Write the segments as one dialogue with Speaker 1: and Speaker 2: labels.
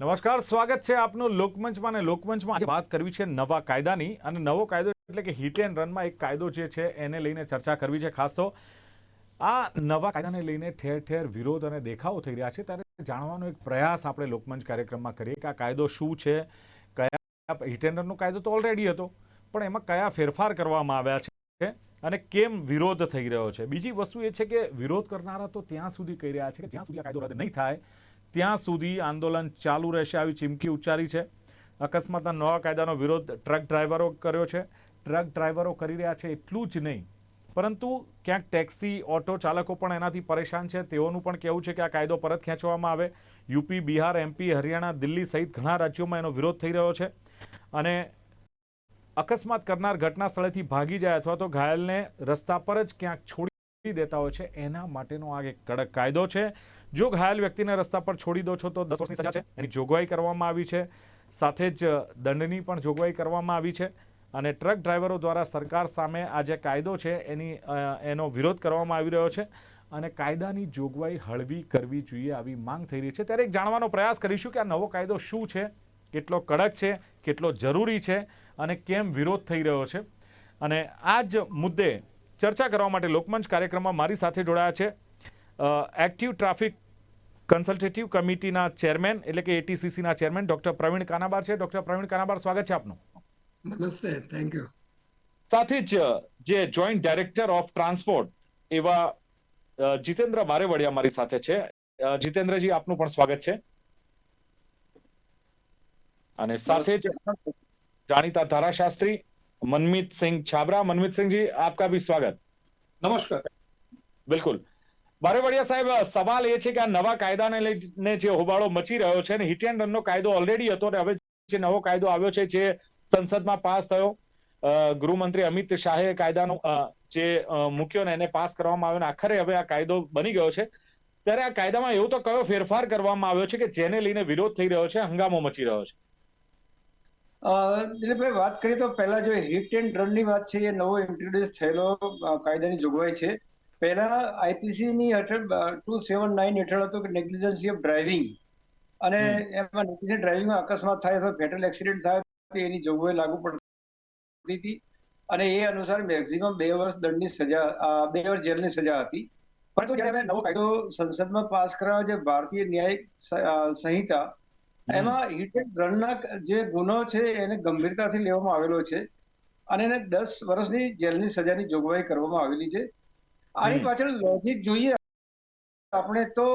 Speaker 1: નમસ્કાર, સ્વાગત છે આપનું લોકમંચમાં અને લોકમંચમાં આજે વાત કરવી છે નવા કાયદાની. અને નવો કાયદો એટલે કે હિટ એન્ડ રનમાં એક કાયદો જે છે એને લઈને ચર્ચા કરવી છે. ખાસ તો આ નવા કાયદાને લઈને ઠેર ઠેર વિરોધ અને દેખાવો થઈ રહ્યા છે. ત્યારે જાણવાનો એક પ્રયાસ આપણે લોકમંચ કાર્યક્રમમાં કરીએ કે આ કાયદો શું છે? કયા હિટ એન્ડ રનનો કાયદો તો ઓલરેડી હતો. પણ એમાં કયા ફેરફાર કરવામાં આવ્યા છે અને કેમ વિરોધ થઈ રહ્યો છે? બીજી વસ્તુ એ છે કે વિરોધ કરનારા તો ત્યાં સુધી કહી રહ્યા છે કે જ્યાં સુધી આ કાયદો રદ નહીં થાય ત્યાં સુધી આંદોલન ચાલુ રહેશે આવી ચીમકી ઉચ્ચારી છે. અકસ્માતના નવા કાયદાનો વિરોધ ટ્રક ડ્રાઈવરો કર્યો છે. ટ્રક ડ્રાઈવરો કરી રહ્યા છે એટલું જ નહીં. પરંતુ ક્યાંક ટેક્સી, ઓટો ચાલકો પણ એનાથી પરેશાન છે. તેઓનું પણ કહેવું છે કે આ કાયદો પરત ખેંચવામાં આવે. યુપી, બિહાર, એમપી, હરિયાણા, દિલ્હી સહિત ઘણા રાજ્યોમાં એનો વિરોધ થઈ રહ્યો છે. અને અકસ્માત કરનાર ઘટના સ્થળેથી ભાગી જાય અથવા તો ઘાયલને રસ્તા પર જ ક્યાંક છોડી દેતા હોય છે. એના માટેનો આ એક કડક કાયદો છે. જો ઘાયલ વ્યક્તિને રસ્તા પર છોડી દો છો તો દસ વર્ષની સજા છે. એની જોગવાઈ કરવામાં આવી છે. સાથે જ દંડની પણ જોગવાઈ કરવામાં આવી છે. અને ટ્રક ડ્રાઈવરો દ્વારા સરકાર સામે આ જે કાયદો છે એની એનો વિરોધ કરવામાં આવી રહ્યો છે. અને કાયદાની જોગવાઈ હળવી કરવી જોઈએ આવી માંગ થઈ રહી છે. ત્યારે એક જાણવાનો પ્રયાસ કરીશું કે આ નવો કાયદો શું છે, કેટલો કડક છે, કેટલો જરૂરી છે અને કેમ વિરોધ થઈ રહ્યો છે. અને આ જ મુદ્દે ચર્ચા કરવા માટે લોકમંચ કાર્યક્રમમાં મારી સાથે જોડાયા છે એક્ટિવ ટ્રાફિક કન્સલ્ટેટિવ કમિટીના ચેરમેન એટલે કે એટીસીસીના ચેરમેન ડોક્ટર પ્રવીણ કાનાબાર છે. ડોક્ટર પ્રવીણ કાનાબાર સ્વાગત છે આપનું.
Speaker 2: નમસ્તે થેન્ક યુ
Speaker 1: સાથે જ જે જોઈન્ટ ડાયરેક્ટર ઓફ ટ્રાન્સપોર્ટ એવા જીતેન્દ્ર બારેવડિયા મારી સાથે છે. જીતેન્દ્રજી આપનું પણ સ્વાગત છે. અને સાથે જ જાણીતા ધારાશાસ્ત્રી મનમીત સિંહ છાબરા. મનમીત સિંહજી આપકા ભી સ્વાગત.
Speaker 3: નમસ્કાર.
Speaker 1: બિલકુલ. બારેવડિયા સાહેબ, સવાલ એ છે કે આ નવા કાયદાને લઈને જે હોબાળો મચી રહ્યો છે અને હિટ એન્ડ રનનો કાયદો ઓલરેડી હતો અને હવે જે નવો કાયદો આવ્યો છે, જે સંસદમાં પાસ થયો. ગૃહમંત્રી અમિત શાહે કાયદાનો જે મૂક્યો ને, એને પાસ કરવામાં આવ્યો ને, આખરે હવે આ કાયદો બની ગયો છે. ત્યારે આ કાયદામાં એવો તો કયો ફેરફાર કરવામાં આવ્યો છે કે જેને લઈને વિરોધ થઈ રહ્યો છે, હંગામો મચી રહ્યો છે?
Speaker 3: દિલીપભાઈ, વાત કરીએ તો પહેલા જો હિટ એન્ડ રનની વાત છે, એ નવો ઇન્ટ્રોડ્યુસ થયેલો કાયદાની જોગવાઈ છે. પહેલા આઈપીસી ની હેઠળ ટુ સેવન નાઇન હેઠળ હતો કે નેગ્લિજન્સી ઓફ ડ્રાઇવિંગ અને એમાં નેગ્લિજન્ટ ડ્રાઇવિંગમાં અકસ્માત થાય અથવા ફેટલ એક્સિડન્ટ થાય તો એની જોગવાઈ લાગુ પડતી હતી. અને એ અનુસાર મેક્સિમમ બે વર્ષ દંડની સજા બે વર્ષ જેલની સજા હતી. પરંતુ જ્યારે નવો કાયદો સંસદમાં પાસ કરાયો જે ભારતીય ન્યાયિક સંહિતા એમાં હિટ એન્ડ રનના જે ગુનો છે એને ગંભીરતાથી લેવામાં આવેલો છે. અને એને દસ વર્ષની જેલની સજાની જોગવાઈ કરવામાં આવેલી છે. આની પાછળ લોજિક જોઈએ. આપણે તો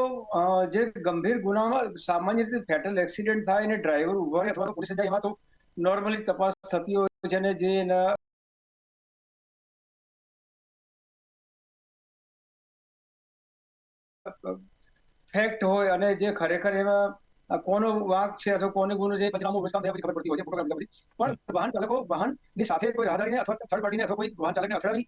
Speaker 3: જે ગંભીર ગુનામાં સામાન્ય રીતે ફેટલ એક્સિડન્ટ થાય અને ડ્રાઈવર ઊભો રહે અથવા પોલીસ જાય એમાં તો નોર્મલી તપાસ થતી હોય છે અને જે એના ફેક્ટ હોય અને જે ખરેખર એમાં કોનો વાંક છે અથવા કોનો ગુનો છે પછી અમુક વસ્તુ ખબર પડતી હોય છે ફોટોગ્રાફ પણ વાહન ચાલકો વાહનની સાથે કોઈ રાહદારીને અથવા થર્ડ પાર્ટીને અથવા કોઈ વાહન ચાલકને અથડાવી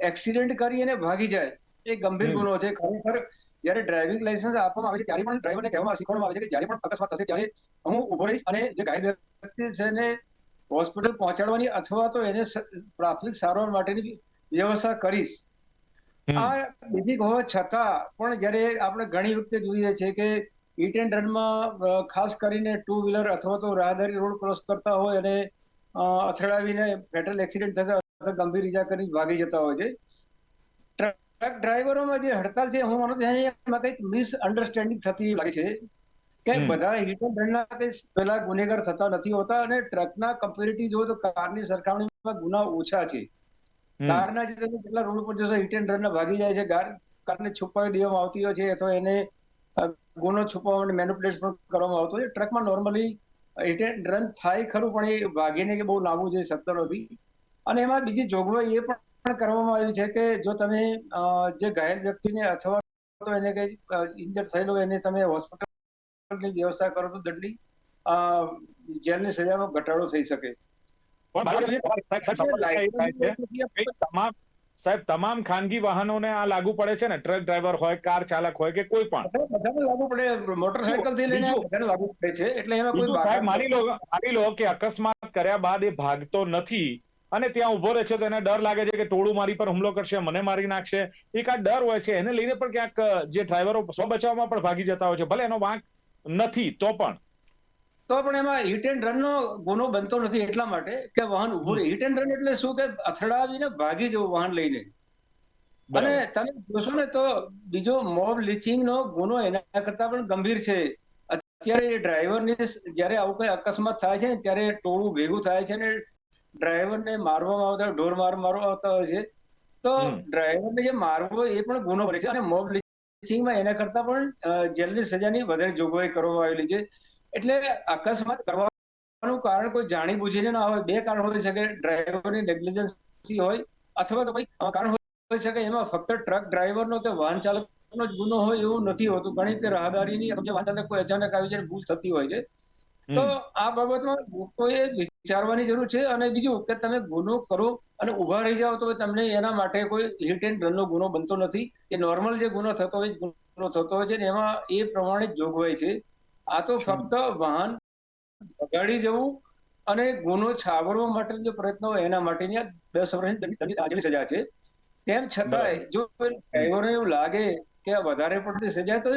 Speaker 3: એક્સિડન્ટ કરી અને ભાગી જાય. એ ગંભીર ગુનો છે. ખરેખર જ્યારે ડ્રાઇવિંગ લાયસન્સ આપવામાં આવે છે ત્યારે પણ ડ્રાઈવરને કહેવામાં શીખવાડવામાં આવે છે કે જ્યારે પણ અકસ્માત થશે ત્યારે હું ઊભો રહીશ અને જે ઘાયલ વ્યક્તિ છે એને હોસ્પિટલ પહોંચાડવાની અથવા તો એને પ્રાથમિક સારવાર માટેની વ્યવસ્થા કરીશ. આ બીજી હોવા છતાં પણ જ્યારે આપણે ઘણી વખતે જોઈએ છે કે હિટ એન્ડ રનમાં ખાસ કરીને ટુ વ્હીલર અથવા તો રાહદારી રોડ ક્રોસ કરતા હોય અને અથડાવીને ફેટલ એક્સિડન્ટ થતા ગંભીર ઈજા કરી ભાગી જતા હોય છે. ટ્રક ડ્રાઈવરોમાં જે હડતાલ છે હું માનું છું એમાં કંઈક મિસઅન્ડરસ્ટેન્ડિંગ થતી લાગે છે. કે બધા હિટ એન્ડ રનના પેલા ગુનેગાર થતા નથી હોતા અને ટ્રકના કમ્પેરેટિવ જો તો કારની સરખામણીમાં ગુના ઓછા છે. કારના જે તમે કેટલા રોડ પર જશો હિટ એન્ડ રનના ભાગી જાય છે. કાર કારને છુપાવી દેવામાં આવતી હોય છે અથવા એને ગુનો છુપાવવા માટે પણ કરવામાં આવતો હોય છે. ટ્રકમાં નોર્મલી હિટ એન્ડ રન થાય ખરું પણ એ ભાગીને કે બહુ લાંબુ જે શક્ય નથી અને એમાં બીજી જોગવાઈ એ પણ કરવામાં આવી છે કે જો તમે જે ઘાયલ વ્યક્તિને અથવા તો એને કઈ ઇન્જર થયેલો એને તમે હોસ્પિટલની વ્યવસ્થા કરો તો દંડની જેલની સજામાં ઘટાડો થઈ શકે.
Speaker 1: સાહેબ, તમામ સાહેબ તમામ ખાનગી વાહનોને આ લાગુ પડે છે ને? ટ્રક ડ્રાઈવર હોય કાર ચાલક હોય કે કોઈ પણ.
Speaker 3: બધાને લાગુ પડે મોટરસાયકલથી લઈને બધાને લાગુ પડે છે એટલે એમાં કોઈ
Speaker 1: માની લો માની લો કે અકસ્માત કર્યા બાદ એ ભાગતો નથી. અને ત્યાં ઊભો રહે છે તો એને ડર લાગે છે કે ટોળું મારી પર હુમલો કરશે મને મારી નાખશે. એક આ ડર હોય છે એને લઈને પણ ક્યાંક જે ડ્રાઈવરો સ્વ બચાવમાં પણ ભાગી જતા હોય છે. ભલે એનો વાંક નથી તો પણ.
Speaker 3: તો પણ એમાં હિટ એન્ડ રનનો ગુનો બનતો નથી એટલા માટે કે વાહન ઉભું હિટ એન્ડ રન એટલે શું કે અથડાવીને ભાગી જવું વાહન લઈને. અને તમે જોશો ને તો બીજો મોબ લિચિંગ નો ગુનો એના કરતા પણ ગંભીર છે. અત્યારે ડ્રાઈવરની જ્યારે આવું કઈ અકસ્માત થાય છે ત્યારે ટોળું ભેગું થાય છે ને ડ્રાઈવરને મારવામાં આવતા ઢોર માર મારવા આવતા હોય છે. તો ડ્રાઈવરને જે મારવો એ પણ ગુનો બને છે અને મોબ લિચિંગમાં એના કરતા પણ જેલની સજાની વધારે જોગવાઈ કરવામાં આવેલી છે. એટલે અકસ્માત કરવાનું કારણ કોઈ જાણી બુજીને ના હોય બે કારણ હોઈ શકે ડ્રાઈવરની નેગ્લિજન્સી હોય અથવા તો કોઈ કારણ હોઈ શકે એમાં ફક્ત ટ્રક ડ્રાઈવરનો કે વાહન ચાલકનો જ ગુનો હોય એવું નથી હોતું. ઘણી રીતે રાહદારીની વાહન ચાલક કોઈ અચાનક આવી જાય ભૂલ થતી હોય છે. તો આ બાબતમાં લોકોએ વિચારવાની જરૂર છે અને બીજું કે તમે ગુનો કરો અને ઊભા રહી જાઓ તો તમને એના માટે કોઈ હિટ એન્ડ રનનો ગુનો બનતો નથી. એ નોર્મલ જે ગુનો થતો હોય ગુનો થતો હોય છે ને એમાં એ પ્રમાણે જ જોગવાઈ છે. આ તો ફક્ત વાહન બગાડી જવું અને ગુનો છાવરવા માટેનો જે પ્રયત્ન હોય એના માટેની આ દસ વર્ષની આજની સજા છે. તેમ છતાંય જો ડ્રાઈવરને એવું લાગે કે આ વધારે પડતી સજા તો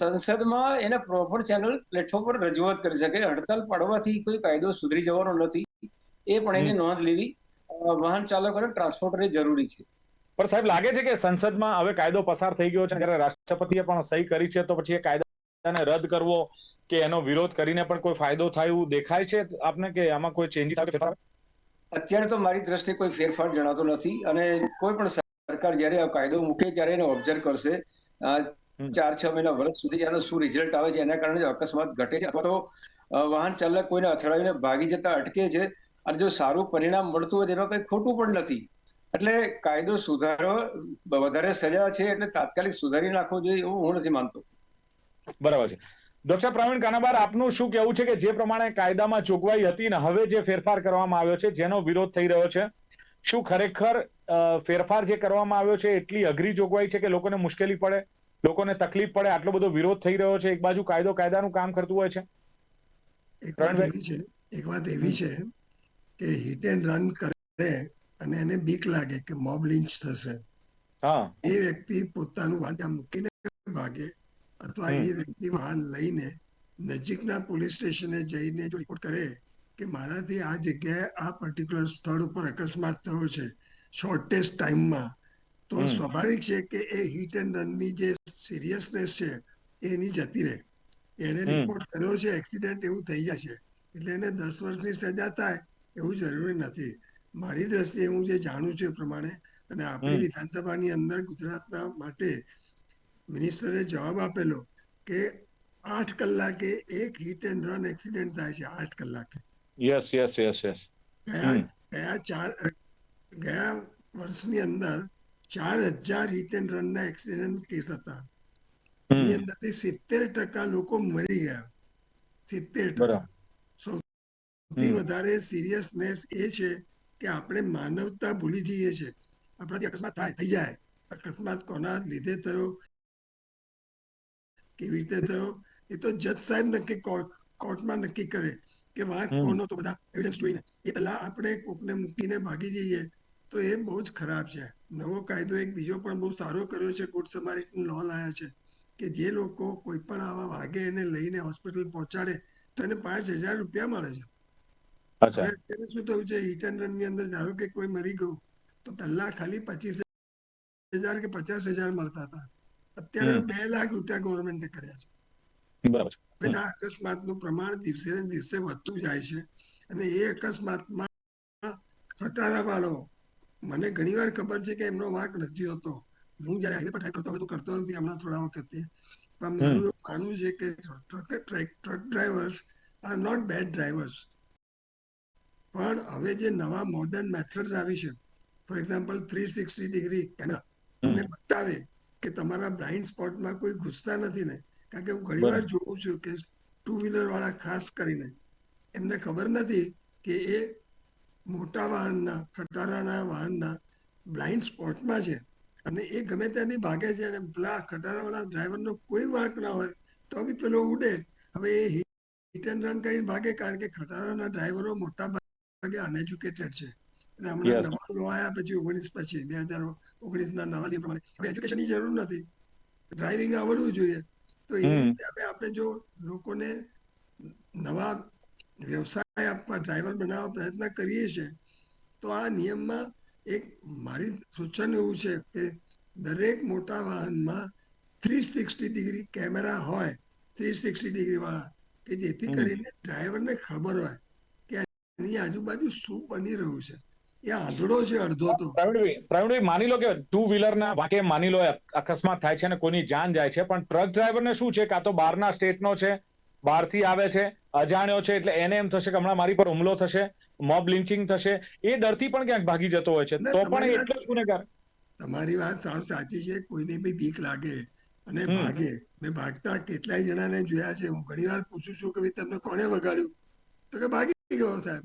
Speaker 3: સંસદમાં એને પ્રોપર ચેનલ પ્લેટફોર્મ પર રજૂઆત કરી શકે. હડતાલ પાડવાથી કોઈ કાયદો સુધરી જવાનો નથી. એ પણ એની નોંધ લેવી વાહન ચાલકો અને ટ્રાન્સપોર્ટરે જરૂરી છે.
Speaker 1: પણ સાહેબ લાગે છે કે સંસદમાં હવે કાયદો પસાર થઈ ગયો છે? જ્યારે રાષ્ટ્રપતિએ પણ સહી કરી છે તો પછી એ કાયદાને રદ કરવો કે એનો વિરોધ કરીને પણ કોઈ ફાયદો થાય એવું દેખાય છે આપને? કે આમાં કોઈ ચેન્જીસ આવે?
Speaker 3: અત્યારે તો મારી દ્રષ્ટિએ કોઈ ફેરફાર જણાતો નથી અને કોઈ પણ સરકાર જ્યારે આ કાયદો મૂકે ત્યારે એને ઓબ્ઝર્વ કરશે. ચાર છ મહિના વર્ષ સુધી એનું શું રિઝલ્ટ આવે છે એના કારણે અકસ્માત ઘટે છે. અથવા તો વાહન ચાલક કોઈને અથડાવીને ભાગી જતા અટકે છે અને જો સારું પરિણામ મળતું હોય તેમાં કંઈ ખોટું પણ નથી. એટલે કાયદો સુધારો વધારે સજા છે એટલે તાત્કાલિક સુધારી નાખવો જોઈએ એવું હું નથી માનતો.
Speaker 1: બરાબર છે. ડોક્ટર પ્રવીણ કાનાબાર આપનું શું કહેવું છે કે જે પ્રમાણે કાયદામાં જોગવાઈ હતી ને હવે જે ફેરફાર કરવામાં આવ્યો છે જેનો વિરોધ થઈ રહ્યો છે? શું ખરેખર ફેરફાર જે કરવામાં આવ્યો છે એટલી અઘરી જોગવાઈ છે કે લોકોને મુશ્કેલી પડે? લોકોને તકલીફ પડે આટલો બધો વિરોધ થઈ રહ્યો છે એક બાજુ કાયદો કાયદાનું કામ કરતું હોય છે.
Speaker 2: એક વાત એવી છે એક વાત એવી છે કે હિટ એન્ડ રન કરે અને એને બીક લાગે કે મોબ લિંચ થશે.
Speaker 1: હા.
Speaker 2: એ વ્યક્તિ પોતાનું વાંધા મૂકીને ભાગે અથવા એ વ્યક્તિ વાહન લઈને નજીકના પોલીસ સ્ટેશને જઈને જો રિપોર્ટ કરે કે મારાથી આ જગ્યાએ આ પર્ટિક્યુલર સ્થળ ઉપર અકસ્માત થયો છે શોર્ટેસ્ટ ટાઈમમાં તો. સ્વાભાવિક છે કે એ હિટ એન્ડ રનની જે સિરિયસનેસ છે એની જતી રહે. એને રિપોર્ટ કર્યો છે એક્સિડન્ટ એવું થઈ જશે. એટલે એને દસ વર્ષની સજા થાય એવું જરૂરી નથી. મારી દ્રષ્ટિએ હું જે જાણું છું એ પ્રમાણે અને આપણી વિધાનસભાની અંદર ગુજરાતના માટે મિનિસ્ટરે જવાબ આપેલો કે આઠ કલાકે એક હિટ એન્ડ રન એક્સિડન્ટ થાય છે આઠ કલાકે.
Speaker 1: યસ યસ યસ યસ
Speaker 2: ગયા ગયા ચાર ગયા વર્ષની અંદર ચાર હજાર હિટ એન્ડ રનના એક્સિડન્ટ કેસ હતા. એની અંદરથી સિત્તેર ટકા લોકો મરી ગયા. સિત્તેર ટકા. સૌથી વધારે સિરિયસનેસ એ છે કે આપણે માનવતા ભૂલી જઈએ છીએ આપણાથી અકસ્માત થાય થઈ જાય. અકસ્માત કોના લીધે થયો? કેવી રીતે થયો? એ તો જજ સાહેબ નક્કી કોર્ટ- કોર્ટમાં નક્કી કરે કે વાંક કોનો તો બધા એવિડન્સ જોઈને. એ પહેલા આપણે કોકને મૂકીને ભાગી જઈએ. તો એ બહુ જ ખરાબ છે. નવો કાયદો એક બીજો પણ બહુ સારો કર્યો છે ગુડ સમારિટન લો લાયા છે કે જે લોકો કોઈ પણ આવા વાગે એને લઈને હોસ્પિટલ પહોંચાડે તો એને પાંચ હજાર રૂપિયા મળે છે. અત્યારે શું થયું છે હિટ એન્ડ રનની અંદર ધારો કે કોઈ મરી ગયું તો પહેલા ખાલી પચીસ હજાર કે પચાસ હજાર મળતા હતા. અત્યારે બે લાખ રૂપિયા ગવર્મેન્ટે કર્યા છે. બધા અકસ્માતનું પ્રમાણ દિવસે ને દિવસે વધતું જાય છે અને એ અકસ્માતમાં ખટારા વાળો મને ઘણીવાર ખબર છે કે એમનો વાંક નથી હોતો. હું જયારે હાઈવે પર ડ્રાઈવ કરતો હોય તો કરતો નથી હમણાં થોડા વખતથી પણ મારું એવું માનવું છે કે truck drivers are not bad drivers પણ હવે જે નવા મોડર્ન મેથડ આવી છે for example three sixty degree camera તમને બતાવે કે તમારા બ્લાઇન્ડ સ્પોટમાં કોઈ ઘૂસતા નથી ને. કારણ કે હું ઘણી વાર જોઉં છું કે ટુ વ્હીલર વાળા ખાસ કરીને એમને ખબર નથી કે એ મોટા વાહનના ખટારાના વાહનના બ્લાઇન્ડ સ્પોટમાં છે. અને એ ગમે ત્યાંથી ભાગે છે અને પેલા ખટારાવાળા ડ્રાઈવરનો કોઈ વાંક ના હોય તો બી પેલો ઉડે. હવે એ હિટ એન્ડ રન કરીને ભાગે કારણ કે ખટારાના ડ્રાઈવરો મોટા ભાગે અનએજ્યુકેટેડ છે. અને હમણાં. નવા લો આવ્યા પછી ઓગણીસ પછી બે હજાર ઓગણીસ ના નવા નિયમ પ્રમાણે. હવે એજ્યુકેશનની જરૂર નથી. ડ્રાઇવિંગ આવડવું જોઈએ. તો એ રીતે હવે આપણે જો લોકોને નવા વ્યવસાય આપવા ડ્રાઈવર બનાવવા પ્રયત્ન કરીએ છીએ તો આ નિયમમાં એક મારી સૂચન એવું છે કે દરેક મોટા વાહનમાં થ્રી સિક્સટી ડિગ્રી કેમેરા હોય થ્રી સિક્સટી ડિગ્રી વાળા કે જેથી કરીને ડ્રાઈવરને ખબર હોય કે એની આજુબાજુ શું બની રહ્યું છે. એ આંધળો છે અડધો તો.
Speaker 1: પ્રવીણભાઈ પ્રવીણભાઈ માની લો કે ટુ વ્હીલરના વાકે માની લો અકસ્માત થાય છે અને કોઈની જાન જાય છે પણ ટ્રક ડ્રાઈવરને શું છે? કાં તો બહારના સ્ટેટનો છે બહારથી આવે છે અજાણ્યો છે એટલે એને એમ થશે કે હમણાં મારી પર હુમલો થશે મોબ લિન્ચિંગ થશે એ ડરથી પણ ક્યાંક ભાગી જતો હોય છે તો પણ એટલો જ ગુનેગાર
Speaker 2: તમારી વાત સાચી છે કોઈને બી બીક લાગે અને ભાગે મેં ભાગતા કેટલાય જણાને જોયા છે હું ઘણી વાર પૂછું છું કે ભાઈ તમને કોણે વગાડ્યું તો કે ભાગી ગયો સાહેબ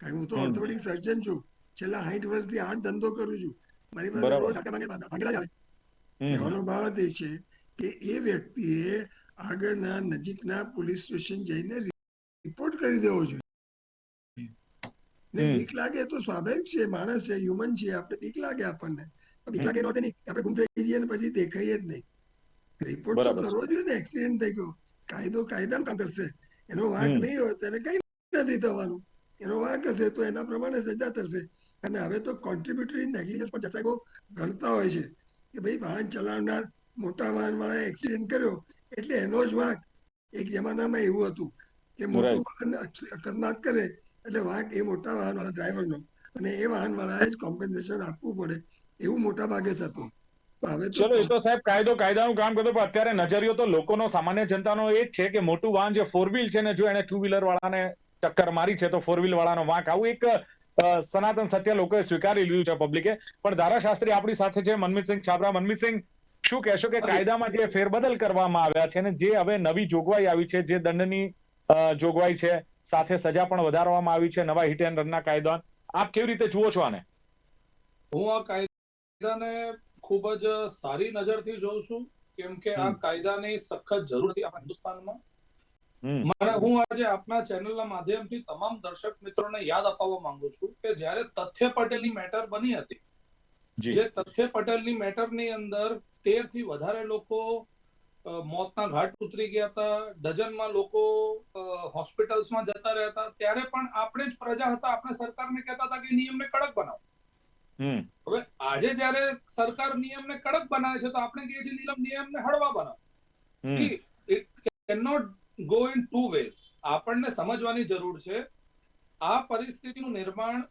Speaker 2: કારણ હું તો. ઓર્થોપેડિક સર્જન છું છેલ્લા સાઠ વર્ષથી આ ધંધો કરું છું મારી પાસે. રોજ ભાગેલા જ આવે કહેવાનો ભાવ એ છે કે એ વ્યક્તિએ આગળના નજીકના પોલીસ સ્ટેશન જઈને રિપોર્ટ કરી દેવો જોઈએ. ને બીક લાગે તો સ્વાભાવિક છે માણસ છે હ્યુમન છે આપણે બીક લાગે આપણને. બીક લાગે નહોતી નહીં આપણે ગુમ થઈ જઈએ ને પછી દેખાઈએ જ નહીં. રિપોર્ટ તો કરવો જોઈએ ને એક્સિડન્ટ થઈ ગયો. કાયદો કાયદા કામ કરશે. એનો વાંક નહીં હોય તો એને કઈ નથી થવાનું. એનો વાંક હશે તો એના પ્રમાણે સજા થશે. અને હવે તો કોન્ટ્રીબ્યુટરી નેગ્લિજન્સ પણ ચર્ચા ગણતા હોય છે. કે ભાઈ વાહન ચલાવનાર મોટા વાહન વાળા એક્સિડન્ટ કર્યો. એટલે એનો જ વાંક એક જમાનામાં એવું હતું કે મોટું વાહન અકસ્માત કરે એટલે વાંક એ મોટા વાહન વાળા ડ્રાઈવરનો. અને એ વાહન વાળાએ જ કોમ્પેન્સેશન આપવું પડે એવું મોટા ભાગે થતું. તો
Speaker 1: ચલો એ તો સાહેબ કાયદો કાયદાનું કામ કરતો પણ અત્યારે નજરિયો તો લોકોનો સામાન્ય જનતાનો એ જ છે કે મોટું વાહન જે ફોર વ્હીલ છે ને જો એને ટુ વ્હીલર વાળાને ટક્કર મારી છે તો ફોર વ્હીલ વાળાનો વાંક આવું એક સનાતન સત્ય લોકોએ સ્વીકારી લીધું છે પબ્લિકે પણ ધારાશાસ્ત્રી આપણી સાથે છે મનમીતસિંહ છાબરા. મનમીતસિંહ શું કહેશો કે કાયદામાં જે ફેરબદલ કરવામાં આવ્યા છે ને જે હવે નવી જોગવાઈ આવી છે જે દંડની જોગવાઈ છે સાથે સજા પણ વધારવામાં આવી છે નવા હિટ એન્ડ રનના કાયદા આપ કેવી રીતે જુઓ છો આને?
Speaker 4: હું આ કાયદાને ખૂબ જ સારી નજરથી જોઉં છું કેમ કે આ. કાયદાની સખત જરૂર હતી આપણા હિન્દુસ્તાનમાં. મારે હું આજે આપના ચેનલના માધ્યમથી તમામ દર્શક મિત્રોને યાદ અપાવવા માંગુ છું કે જ્યારે તથ્ય પટેલની મેટર બની હતી
Speaker 1: જે
Speaker 4: તથ્ય પટેલની મેટરની અંદર તેરથી વધારે લોકો મોતના ઘાટ ઉતરી ગયા હતા. ડઝનમાં લોકો હોસ્પિટલ્સમાં જતા રહ્યા હતા. ત્યારે પણ આપણે જ પ્રજા હતા. આપણે સરકારને કહેતા હતા કે નિયમને કડક બનાવો. હવે આજે જ્યારે સરકાર નિયમને કડક બનાવે છે તો આપણે કહીએ છીએ નિયમ નિયમને હળવા બનાવો. It can not go in two ways આપણને સમજવાની જરૂર છે આ પરિસ્થિતિનું નિર્માણ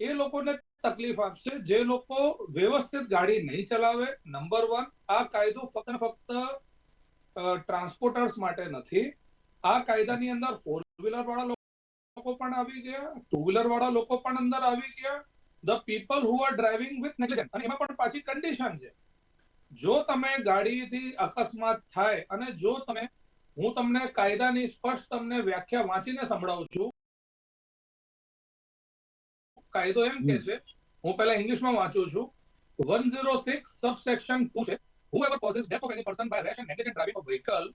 Speaker 4: એ લોકોને તકલીફ આપશે. જે લોકો વ્યવસ્થિત ગાડી નહીં ચલાવે નંબર વન આ કાયદો ફક્ત ફક્ત ટ્રાન્સપોર્ટર્સ માટે નથી. આ કાયદાની અંદર ફોર વ્હીલર વાળા લોકો પણ આવી ગયા. ટુ વ્હીલર વાળા લોકો પણ અંદર આવી ગયા. The people who are driving with negligence અને એમાં પણ પાછી કન્ડિશન છે. જો તમે ગાડીથી અકસ્માત થાય અને જો તમે, હું તમને કાયદાની સ્પષ્ટ તમને વ્યાખ્યા વાંચીને સંભળાવું છું કાયદો એમ કે છે હું પહેલા ઇંગ્લિશમાં વાંચું છું વન ઝીરો સિક્સ સબસેક્શન છે whoever causes death of any person by rash and negligent driving of vehicle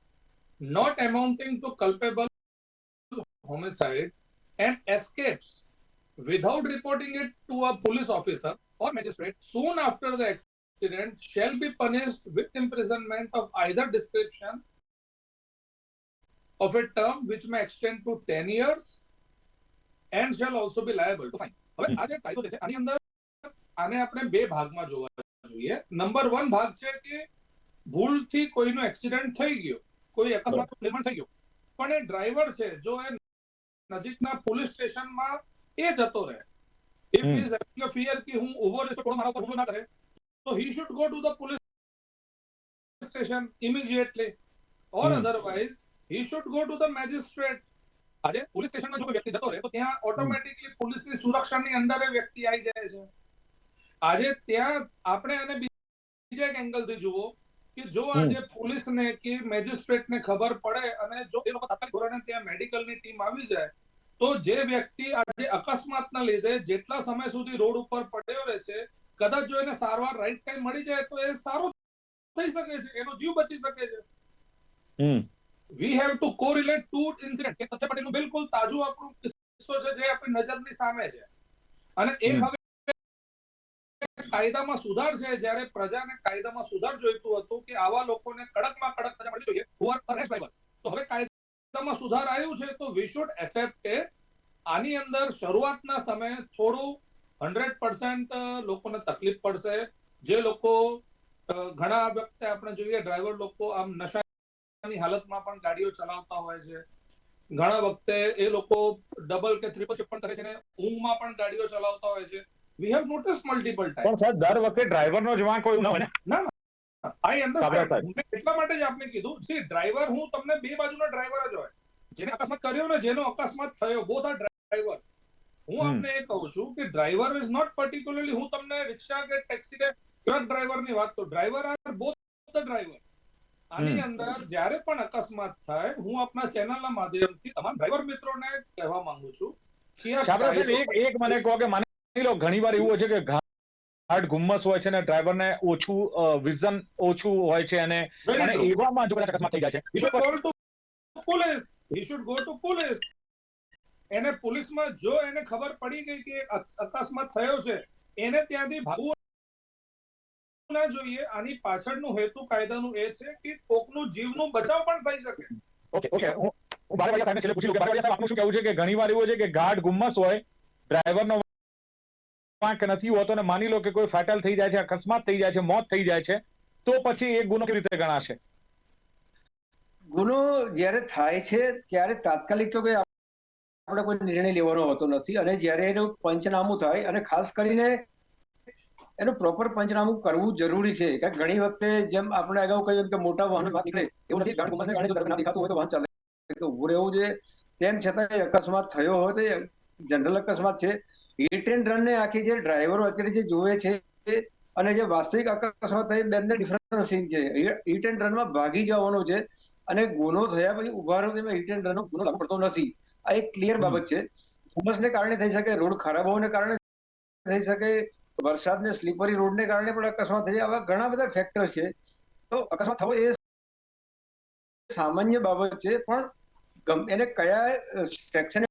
Speaker 4: not amounting to culpable homicide and escapes without reporting it to a police officer or magistrate soon after the accident shall be punished with imprisonment of either description of a term which may extend to 10 years and shall also be liable to fine. હવે. આ જે કાયદો છે આની અંદર આને આપણે બે ભાગમાં જોવા જોઈએ. નંબર વન ભાગ છે કે ભૂલથી કોઈનો એક્સિડન્ટ થઈ ગયો કોઈ અકસ્માત નિર્માણ થઈ ગયો. પણ એ ડ્રાઈવર છે જો એ નજીકના પોલીસ સ્ટેશનમાં એ જતો રહે ઇફ. ઇઝ a fear કે હું ઓવર કોઈ મારા પર હુમલો ના કરે તો he should go to the police station immediately
Speaker 1: or
Speaker 4: otherwise he should go to the magistrate આજે પોલીસ સ્ટેશનમાં જો કોઈ વ્યક્તિ જતો રહે તો ત્યાં ઓટોમેટિકલી પોલીસની સુરક્ષાની અંદર વ્યક્તિ આવી જાય છે. આજે ત્યાં આપણે અને બીજા એક એંગલથી જુઓ કે જો આજે પોલીસને કે મેજિસ્ટ્રેટને ખબર પડે અને જો એ લોકો તાત્કાલિક ધોરણે ત્યાં મેડિકલની ટીમ આવી જાય તો જે વ્યક્તિ આજે અકસ્માતના લીધે જેટલા સમય સુધી રોડ ઉપર પડ્યો રહે છે કદાચ જો એને સારવાર રાઈટ ટાઈમ મળી જાય તો એ સારું થઈ શકે છે એનો જીવ બચી શકે છે. We have to correlate two incident કે તથ્ય પટેલનું બિલકુલ તાજું આપણું કિસ્સો છે જે આપણી નજરની સામે છે. અને
Speaker 1: એ
Speaker 4: હવે કાયદામાં સુધાર છે. જ્યારે પ્રજાને કાયદામાં સુધાર જોઈતું હતું કે આવા લોકોને કડકમાં કડક સજા મળવી જોઈએ who are arrest drivers. તો હવે કાયદામાં સુધાર આવ્યું છે તો વી શુડ એક્સેપ્ટ કે આની અંદર શરૂઆતના સમયે થોડું હંડ્રેડ પર્સન્ટ લોકોને તકલીફ પડશે. જે લોકો ઘણા વખતે આપણે જોઈએ ડ્રાઈવર લોકો આમ નશાની હાલતમાં પણ ગાડીઓ ચલાવતા હોય છે. ઘણા વખતે એ લોકો ડબલ કે ટ્રિપલ શિફ્ટ પણ કરે છે ઊંઘમાં પણ ગાડીઓ ચલાવતા હોય છે. We have notice multiple time
Speaker 1: પણ સર દર વખતે ડ્રાઈવરનો જ વાંક હોય ના હોય ના?
Speaker 4: આઈ અન્ડરસ્ટેન્ડ એટલા માટે જ આપને કીધું સી ડ્રાઈવર હું તમને બે બાજુનો ડ્રાઈવર જ હોય. જેને અકસ્માત કર્યો ને જેનો અકસ્માત થયો બોથ આર ડ્રાઈવર્સ હું. આપને એ કહું છું કે ડ્રાઈવર ઇઝ નોટ પર્ટિક્યુલરલી હું તમને રિક્ષા કે ટેક્સી કે ટ્રક ડ્રાઈવરની વાત કરું. Driver are both the drivers આની અંદર જ્યારે પણ અકસ્માત થાય હું આપના ચેનલના માધ્યમથી તમામ ડ્રાઈવર મિત્રોને કહેવા માંગુ છું કે
Speaker 1: એક એક મને કહો કે માની લો ઘણી વાર એવું હોય છે કે ઘાટ ગુમ્મસ હોય છે ને ડ્રાઈવરને ઓછું વિઝન ઓછું હોય છે અને અને એવામાં જો કદાચ અકસ્માત થઈ જાય છે.
Speaker 4: Police he should go to police. એને પોલીસમાં જો એને ખબર પડી ગઈ કે અકસ્માત થયો છે એને ત્યાંથી ભાગવું ના જોઈએ. આની પાછળનું હેતુ કાયદાનું એ છે કે કોકનું જીવનું બચાવ પણ થઈ શકે.
Speaker 1: Okay okay. હું બારેવાડિયા સાહેબને છેલ્લે પૂછી લઉં કે બારેવાડિયા સાહેબ આપનું શું કહેવું છે કે ઘણીવાર એવું છે કે ઘાટ ગુમ્મસ હોય ડ્રાઈવરનો વાંક નથી હોતો ને માની લો કે કોઈ ફેટલ થઈ જાય છે અકસ્માત થઈ જાય છે મોત થઈ જાય છે તો પછી એ ગુનો કેવી રીતે ગણાશે?
Speaker 3: ગુનો જ્યારે થાય છે ત્યારે તાત્કાલિક તો કોઈ આપણે કોઈ નિર્ણય લેવાનો હોતો નથી અને જ્યારે એનું પંચનામું થાય અને ખાસ કરીને એનું પ્રોપર પંચનામું કરવું જરૂરી છે. કારણ કે ઘણી વખતે જેમ આપણે અગાઉ કહ્યું કે મોટા વાહન નીકળે એવું નથી. જો દેખાતું હોય તો વાહન ચાલે. તો ઉભું રહેવું જોઈએ. તેમ છતાં અકસ્માત થયો હોય તો જનરલ અકસ્માત છે. હિટ એન્ડ રન ને આખી જે ડ્રાઈવરો અત્યારે જે જોવે છે અને જે વાસ્તવિક અકસ્માત થાય બંને ડિફરન્સ સીન છે. હિટ એન્ડ રનમાં ભાગી જવાનો છે અને ગુનો થયા પછી ઊભા રહ્યો તેમાં હિટ એન્ડ રનનો ગુનો લાગુ પડતો નથી. આ એક ક્લિયર બાબત છે. ધુમ્મસને કારણે થઈ શકે રોડ ખરાબ હોવાને કારણે થઈ શકે વરસાદને સ્લીપરી રોડને કારણે પણ અકસ્માત થઈ આવા ઘણા બધા ફેક્ટર છે. તો અકસ્માત થવો એ સામાન્ય બાબત છે પણ એને કયા સેક્શન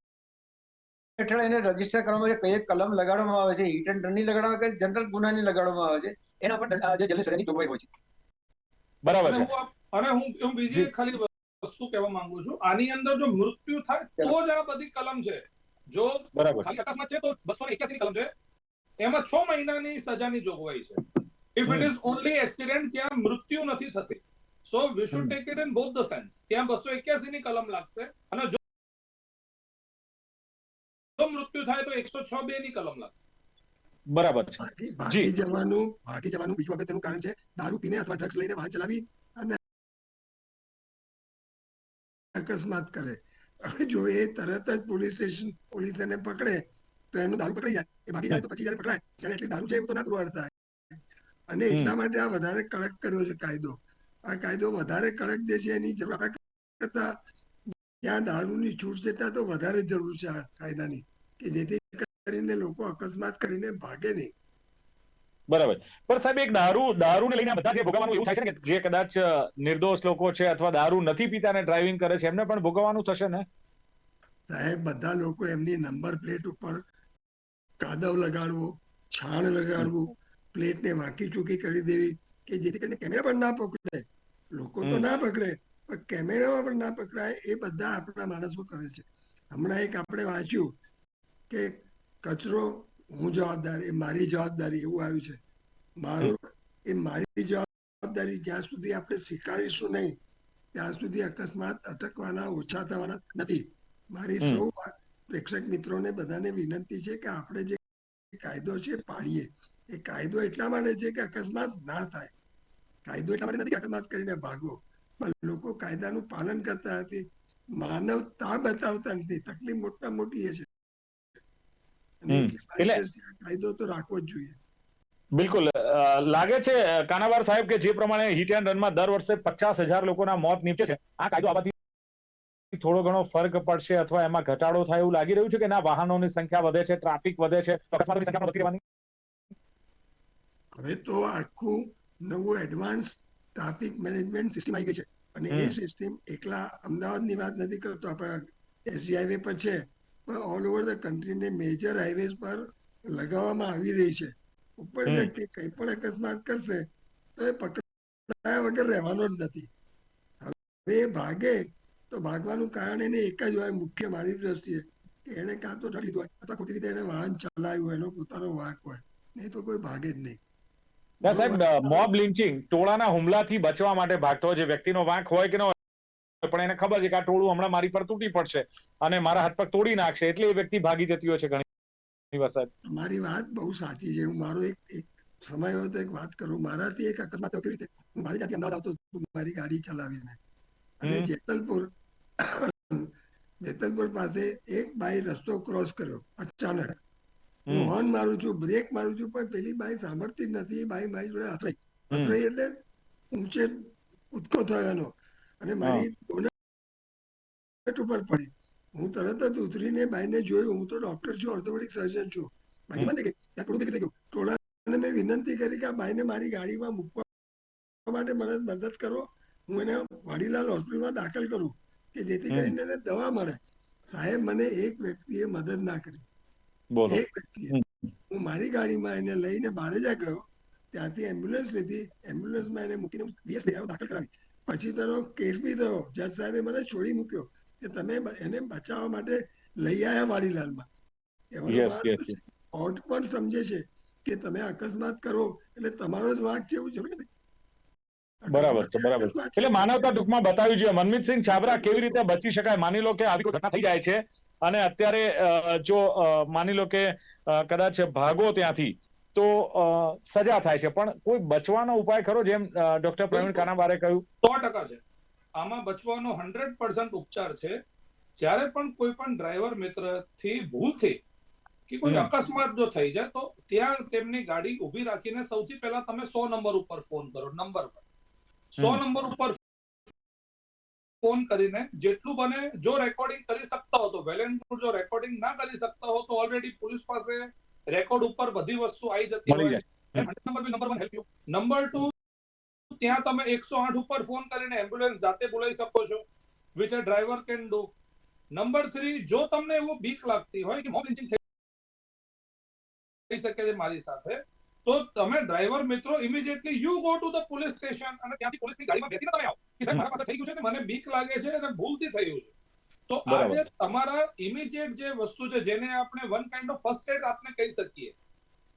Speaker 3: હેઠળ એને રજિસ્ટર કરવામાં આવે છે? કઈ કલમ લગાડવામાં આવે છે? હિટ એન્ડ રનની લગાડવામાં આવે કે જનરલ ગુનાની લગાડવામાં આવે છે? એના પર જે જેલની સજાની જોગવાઈ હોય છે.
Speaker 1: બરાબર છે.
Speaker 4: અને હું હું બીજી ખાલી વસ્તુ કહેવા માંગુ છું. આની અંદર જો મૃત્યુ થાય તો જ આ બધી કલમ છે. જો
Speaker 1: બરાબર
Speaker 4: ખાલી અકસ્માત છે તો બસો એક્યાસી કલમ છે. એમાં છ મહિનાની સજાની જોગવાઈ છે. If it is only accident જ્યાં મૃત્યુ નથી થતી. So we should take it in both the sense ત્યાં બસો એક્યાસી ની કલમ લાગશે અને જો જો મૃત્યુ થાય તો એકસો છ બે ની કલમ લાગશે.
Speaker 1: બરાબર છે.
Speaker 2: ભાગી ભાગી જવાનું ભાગી જવાનું બીજું અગત્યનું કારણ છે દારૂ પીને અથવા ડ્રગ્સ લઈને વાહન ચલાવી અને અકસ્માત કરે. હવે જો એ તરત જ પોલીસ સ્ટેશન પોલીસ એને પકડે તો એનું દારૂ પકડાઈ જાય. એ ભાગી જાય તો પછી જયારે પકડાય ત્યારે એટલી દારૂ છે એવું તો ના પુરવાર થાય અને એટલા માટે આ વધારે કડક કર્યો છે કાયદો. આ કાયદો વધારે કડક જે છે એની જરૂર કરતા ત્યાં દારૂની છૂટ છે ત્યાં તો વધારે જરૂર છે આ કાયદાની. કે જેથી કરીને લોકો અકસ્માત કરીને ભાગે નહીં.
Speaker 1: બરાબર. પણ સાહેબ એક દારૂ દારૂને લઈને બધા જે ભોગવવાનું એવું થાય છે ને કે જે કદાચ નિર્દોષ લોકો છે અથવા દારૂ નથી પીતા ને ડ્રાઇવિંગ કરે છે એમને પણ ભોગવવાનું થશે ને?
Speaker 2: સાહેબ બધા લોકો એમની નંબર પ્લેટ ઉપર કાદવ લગાડવો છાણ લગાડવું પ્લેટને વાંકી ચૂકી કરી દેવી કે જેથી કરીને કેમેરા પણ ના પકડે. લોકો તો ના પકડે પણ કેમેરામાં પણ ના પકડાય એ બધા આપણા માણસો કરે છે. હમણાં એક આપણે વાંચ્યું કે કચરો હું જવાબદાર એ મારી જવાબદારી એવું આવ્યું છે. મારું એ મારી જવાબદારી જ્યાં સુધી આપણે સ્વીકારીશું નહીં ત્યાં સુધી અકસ્માત અટકવાના ઓછા થવાના નથી. મારી
Speaker 1: સૌ
Speaker 2: સૌ પ્રેક્ષક મિત્રોને બધાને વિનંતી છે કે આપણે જે કાયદો છે પાડીએ એ કાયદો એટલા માટે છે કે અકસ્માત ના થાય. કાયદો એટલા માટે નથી અકસ્માત કરીને ભાગો. પણ લોકો કાયદાનું પાલન કરતા નથી. માનવતા બતાવતા નથી. તકલીફ મોટા મોટી એ છે. કાયદો તો રાખવો જ જોઈએ.
Speaker 1: બિલકુલ. લાગે છે કાનાવાર સાહેબ કે જે પ્રમાણે હિટ એન્ડ રનમાં દર વર્ષે પચાસ હજાર લોકોના મોત નીપજે છે આ કાયદો આવવાથી થોડો ઘણો ફરક પડશે અથવા એમાં ઘટાડો થાય એવું લાગી રહ્યું છે કે ના વાહનોની સંખ્યા વધે છે ટ્રાફિક વધે છે અકસ્માતોની સંખ્યા પણ રહેવાની?
Speaker 2: હવે તો આખું નવું એડવાન્સ ટ્રાફિક મેનેજમેન્ટ સિસ્ટમ આવી ગઈ છે. અને એ સિસ્ટમ એકલા અમદાવાદની વાત નથી કરતો આપણા એસજી હાઈવે પર છે પણ ઓલ ઓવર ધ કન્ટ્રીને મેજર હાઈવેઝ પર લગાવવામાં આવી રહી છે. ઉપર. વ્યક્તિ કંઈ પણ અકસ્માત કરશે તો એ પકડાયા વગર રહેવાનો જ નથી. હવે ભાગે તો ભાગવાનું કારણ એને એક જ હોય મુખ્ય મારી દ્રષ્ટિએ કે એને કાં તો ડર લીધો હોય અથવા ખોટી રીતે એને વાહન ચલાવ્યું હોય એનો પોતાનો વાંક હોય નહીં તો કોઈ ભાગે જ નહીં.
Speaker 1: ના સાહેબ મોબ લિન્ચિંગ ટોળાના હુમલાથી બચવા માટે ભાગતો હોય જે વ્યક્તિનો વાંક હોય કે ન હોય પણ એને ખબર છે કે આ ટોળું હમણાં મારી પર તૂટી પડશે અને મારા હાથ પર તોડી નાખશે એટલે એ વ્યક્તિ ભાગી જતી હોય છે ઘણી વાર સાહેબ.
Speaker 2: તમારી વાત બહુ સાચી છે. હું મારો એક એક સમય હોય તો એક વાત કરું. મારાથી એક અકસ્માત થયો રીતે હું મારી જાતે અમદાવાદ આવતો મારી ગાડી ચલાવીને. અને જેતલપુર જેતલપુર પાસે એક બાઈ રસ્તો ક્રોસ કર્યો અચાનક. હું હોર્ન મારું છું બ્રેક મારું છું પણ પેલી બાઈ સાંભળતી જ નથી બાઈ મારી જોડે અથડાઈ. અથડાઈ એટલે ઊંચે કૂદકો થયો એનો. અને મારી બોનેટ ઉપર પડી. હું તરત જ ઉતરીને બાઈને જોયું. હું તો ડોક્ટર છું ઓર્થોપેડિક સર્જન છું. બાકી મને ત્યાં થોડું થઈ ગયું. ટોળાને મેં વિનંતી કરી કે આ બાઈને મારી ગાડીમાં મૂકવા માટે મને મદદ કરો. હું એને વાડીલાલ હોસ્પિટલમાં દાખલ કરું. કે જેથી કરીને એને દવા મળે. સાહેબ મને એક વ્યક્તિએ મદદ ના કરી. એક વ્યક્તિએ. હું મારી ગાડીમાં એને લઈને બારેજા ગયો. ત્યાંથી એમ્બ્યુલન્સ લીધી. એમ્બ્યુલન્સમાં એને મૂકીને બીએસ આવ્યો દાખલ કરાવી. પછી તેનો કેસ બી થયો. જજ સાહેબે મને છોડી મૂક્યો કે તમે એને બચાવવા માટે લઈ આવ્યા વાડીલાલમાં. કોર્ટ પણ સમજે છે કે તમે અકસ્માત કરો. એટલે તમારો જ વાંક છે એવું જરૂર નથી.
Speaker 1: બરાબર છે બરાબર છે. એટલે માનવતા ટૂંકમાં બતાવ્યું છે. મનમીતસિંહ છાબરા કેવી રીતે બચી શકાય? માની લો કે આવી કોઈ ઘટના થઈ જાય છે અને અત્યારે જો માની લો કે કદાચ ભાગો ત્યાંથી તો સજા થાય છે. પણ કોઈ બચવાનો ઉપાય ખરો જેમ ડોક્ટર પ્રવીણ કાનાબારે કહ્યું?
Speaker 4: સો ટકા છે. આમાં બચવાનો હંડ્રેડ પર્સન્ટ ઉપચાર છે. જ્યારે પણ કોઈ પણ ડ્રાઈવર મિત્રથી ભૂલ થઈ કે કોઈ અકસ્માત જો થઈ જાય તો ત્યાં તેમની ગાડી ઊભી રાખીને સૌથી પહેલા તમે સો નંબર ઉપર ફોન કરો નંબર પર. સો નંબર ઉપર ફોન કરીને જેટલું બને જો રેકોર્ડિંગ કરી શકતા હો તો વેલ એન્ડ ગુડ જો રેકોર્ડિંગ ના કરી શકતા હો તો ઓલરેડી પોલીસ પાસે રેકોર્ડ ઉપર બધી વસ્તુ આવી જતી હોય. Number number one help you number two ત્યાં તમે એકસો આઠ ઉપર ફોન કરીને એમ્બ્યુલન્સ જાતે બોલાવી શકો છો which a driver can do number three જો તમને એવું બીક લાગતી હોય કે મોબ થઈ શકે છે મારી સાથે તો તમે ડ્રાઈવર મિત્રો immediately you go to the police station અને ત્યાંથી પોલીસની ગાડીમાં બેસીને તમે આવો. કે સાહેબ મારા પાસે થઈ ગયું છે ને મને બીક લાગે છે અને ભૂલથી થયું છે? તો આજે તમારા ઇમિડિયેટ જે વસ્તુ છે જેને આપણે one kind of first aid આપણે કહી શકીએ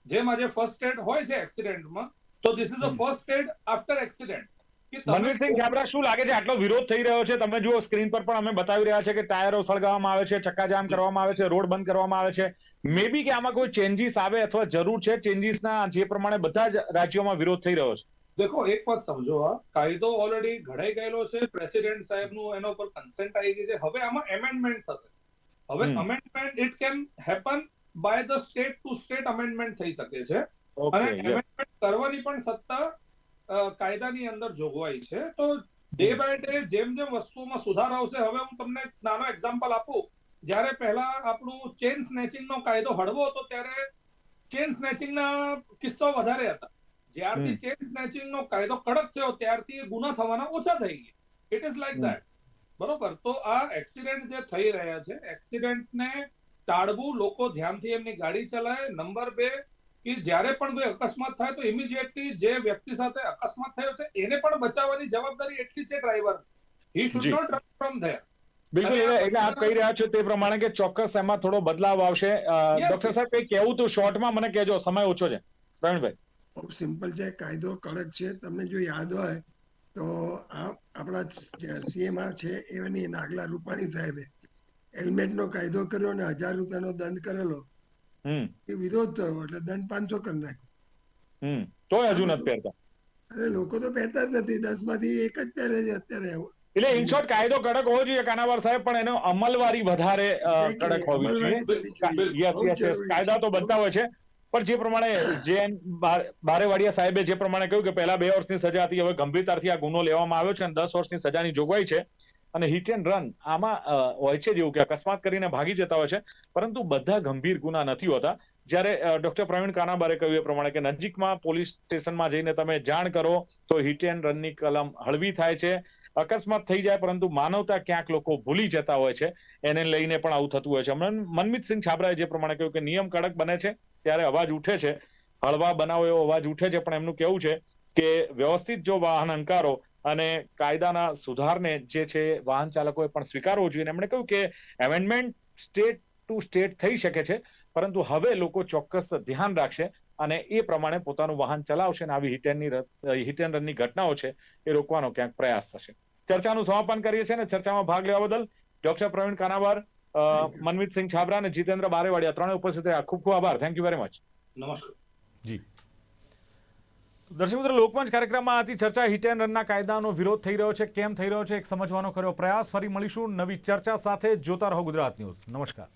Speaker 4: જેમ આજે ફર્સ્ટ એડ હોય છે એક્સિડન્ટમાં તો this is a first aid after accident
Speaker 1: Manvirsinh Gabra શું લાગે છે? આટલો વિરોધ થઈ રહ્યો છે? તમે જુઓ સ્ક્રીન પર પણ અમે બતાવી રહ્યા છે કે ટાયરો સળગાવવામાં આવે છે ચક્કાજામ કરવામાં આવે છે રોડ બંધ કરવામાં આવે છે. મે બી કે આમાં કોઈ ચેન્જીસ આવે અથવા જરૂર છે ચેન્જીસના જે પ્રમાણે બધા જ રાજ્યોમાં વિરોધ થઈ રહ્યો છે.
Speaker 4: દેખો એક વાત સમજો આ કાયદો ઓલરેડી ઘડાઈ ગયેલો છે પ્રેસિડેન્ટ સાહેબનું એના ઉપર કન્સેન્ટ આવી ગઈ છે. હવે આમાં એમેન્ડમેન્ટ થશે. હવે amendment it can happen by the state to state amendment થઈ શકે છે. અને એમેન્ડમેન્ટ કરવાની પણ સત્તા કાયદાની અંદર જોગવાઈ છે. તો ડે બાય ડે જેમ જેમ વસ્તુઓમાં સુધાર આવશે હવે હું તમને નાનો એક્ઝામ્પલ આપું. જ્યારે પહેલા આપણું ચેન સ્નેચિંગ નો કાયદો હળવો હતો ત્યારે ચેન સ્નેચિંગ ના કિસ્સાઓ વધારે હતા. જ્યારથી ચેન સ્નેચિંગ નો કાયદો કડક થયો ત્યારથી ગુના થવાના ઓછા થઈ ગયા. ઇટ ઇઝ લાઈક ધેટ બરોબર? તો આ એક્સિડન્ટ જે થઈ રહ્યા છે એક્સિડન્ટને ટાળવું લોકો ધ્યાનથી એમની ગાડી ચલાવે. નંબર બે કે જ્યારે પણ કોઈ અકસ્માત થાય તો ઇમિડિયેટલી જે વ્યક્તિ સાથે અકસ્માત થયો છે એને પણ બચાવવાની જવાબદારી એટલી છે driver he should not run from there
Speaker 1: બિલકુલ એટલે આપ કહી રહ્યા છો તે પ્રમાણે કે ચોક્કસ એમાં થોડો બદલાવ આવશે. ડોક્ટર. સાહેબ કઈ કેવું તો શોર્ટમાં મને કહેજો સમય ઓછો છે. પ્રવીણભાઈ.
Speaker 2: બહુ સિમ્પલ છે કાયદો કડક છે. તમને જો યાદ હોય તો આ આપણા સીએમ છે એની નાગલા રૂપાણી સાહેબે હેલ્મેટનો કાયદો કર્યો અને હજાર રૂપિયાનો દંડ કરેલો. એ વિરોધ થયો એટલે દંડ પાંચસો કરી નાખ્યો.
Speaker 1: હમ. તોય હજુ નથી પહેરતા.
Speaker 2: અરે લોકો તો પહેરતા જ નથી. દસમાંથી એક જ પહેરે છે અત્યારે
Speaker 1: એટલે ઇન શોર્ટ કાયદો કડક હોવો જોઈએ કાનાવાર સાહેબ પણ એનો અમલવારી વધારે કડક હોવી જોઈએ. Yes yes yes. કાયદા તો બનતા હોય છે. પણ જે પ્રમાણે જે બારેવાડિયા સાહેબે જે પ્રમાણે કહ્યું કે પહેલા બે વર્ષની સજા હતી હવે ગંભીરતાથી આ ગુનો લેવામાં આવ્યો છે અને દસ વર્ષની સજાની જોગવાઈ છે. અને હિટ એન્ડ રન આમાં હોય છે જેવું કે અકસ્માત કરીને ભાગી જતા હોય છે. પરંતુ બધા ગંભીર ગુના નથી હોતા. જ્યારે ડોક્ટર પ્રવીણ કાનાબારે કહ્યું એ પ્રમાણે કે નજીકમાં પોલીસ સ્ટેશનમાં જઈને તમે જાણ કરો તો હિટ એન્ડ રનની કલમ હળવી થાય છે. અકસ્માત થઈ જાય, પરંતુ માનવતા ક્યાંક લોકો ભૂલી જતા હોય છે. એને લઈને પણ આવું થતું હોય છે. મનમીત મનમીતસિંહ છાબરાએ જે પ્રમાણે કહ્યું કે નિયમ કડક બને છે, ત્યારે અવાજ ઉઠે છે. હળવા બનાવો એવો અવાજ ઉઠે છે, પણ એમનું કેવું છે કે વ્યવસ્થિત જો વાહન અંકારો અને કાયદાના સુધારને જે છે વાહન ચાલકોએ પણ સ્વીકારવો જોઈએ. એમણે કહ્યું કે એમેન્ડમેન્ટ સ્ટેટ ટુ સ્ટેટ થઈ શકે છે, પરંતુ હવે લોકો ચોક્કસ ધ્યાન રાખશે. અને એ પ્રમાણે પોતાનું વાહન ચલાવશે અને આવી હિટ એન્ડની હિટ એન્ડ રનની ઘટનાઓ છે એ રોકવાનો ક્યાંક પ્રયાસ થશે. ચર્ચાનું સમાપન કરીએ છીએ અને ચર્ચામાં ભાગ લેવા બદલ ડોક્ટર પ્રવીણ કાનાવાર મનમીતસિંહ છાબરા અને જીતેન્દ્ર બારેવાડિયા ત્રણે ઉપસ્થિત રહ્યા. ખૂબ ખૂબ આભાર. થેન્ક યુ વેરી મચ
Speaker 4: નમસ્કાર.
Speaker 1: જી. દર્શક મિત્રો લોકમંચ કાર્યક્રમમાં આથી ચર્ચા હિટ એન્ડ રનના કાયદાનો વિરોધ થઈ રહ્યો છે. કેમ થઈ રહ્યો છે? એક સમજવાનો કર્યો પ્રયાસ. ફરી મળીશું નવી ચર્ચા સાથે. જોતા રહો ગુજરાત ન્યૂઝ. નમસ્કાર.